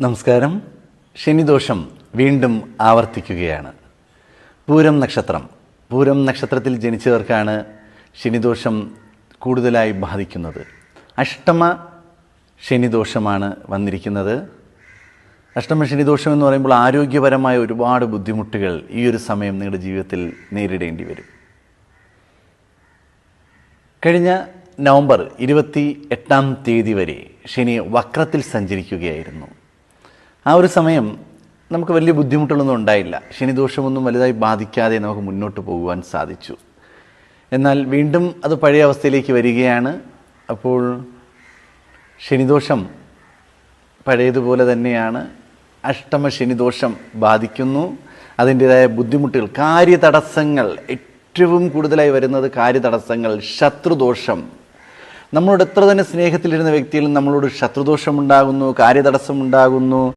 നമസ്കാരം. ശനിദോഷം വീണ്ടും ആവർത്തിക്കുകയാണ്. പൂരം നക്ഷത്രം. പൂരം നക്ഷത്രത്തിൽ ജനിച്ചവർക്കാണ് ശനിദോഷം കൂടുതലായി ബാധിക്കുന്നത്. അഷ്ടമ ശനിദോഷമാണ് വന്നിരിക്കുന്നത്. അഷ്ടമ ശനിദോഷം എന്ന് പറയുമ്പോൾ ആരോഗ്യപരമായ ഒരുപാട് ബുദ്ധിമുട്ടുകൾ ഈ ഒരു സമയം നിങ്ങളുടെ ജീവിതത്തിൽ നേരിടേണ്ടി വരും. കഴിഞ്ഞ നവംബർ ഇരുപത്തി എട്ടാം തീയതി വരെ ശനി വക്രത്തിൽ സഞ്ചരിക്കുകയായിരുന്നു. ആ ഒരു സമയം നമുക്ക് വലിയ ബുദ്ധിമുട്ടുകളൊന്നും ഉണ്ടായില്ല. ശനിദോഷമൊന്നും വലുതായി ബാധിക്കാതെ നമുക്ക് മുന്നോട്ട് പോകുവാൻ സാധിച്ചു. എന്നാൽ വീണ്ടും അത് പഴയ അവസ്ഥയിലേക്ക് വരികയാണ്. അപ്പോൾ ശനിദോഷം പഴയതുപോലെ തന്നെയാണ്. അഷ്ടമ ശനിദോഷം ബാധിക്കുന്നു. അതിന്റെതായ ബുദ്ധിമുട്ടുകൾ കാര്യതടസ്സങ്ങൾ ഏറ്റവും കൂടുതലായി വരുന്നത് കാര്യതടസ്സങ്ങൾ ശത്രുദോഷം. നമ്മളോട് എത്ര തന്നെ സ്നേഹത്തിലിരുന്ന വ്യക്തിയിൽ നമ്മളോട് ശത്രുദോഷം ഉണ്ടാകുന്നു കാര്യതടസ്സം ഉണ്ടാകുന്നു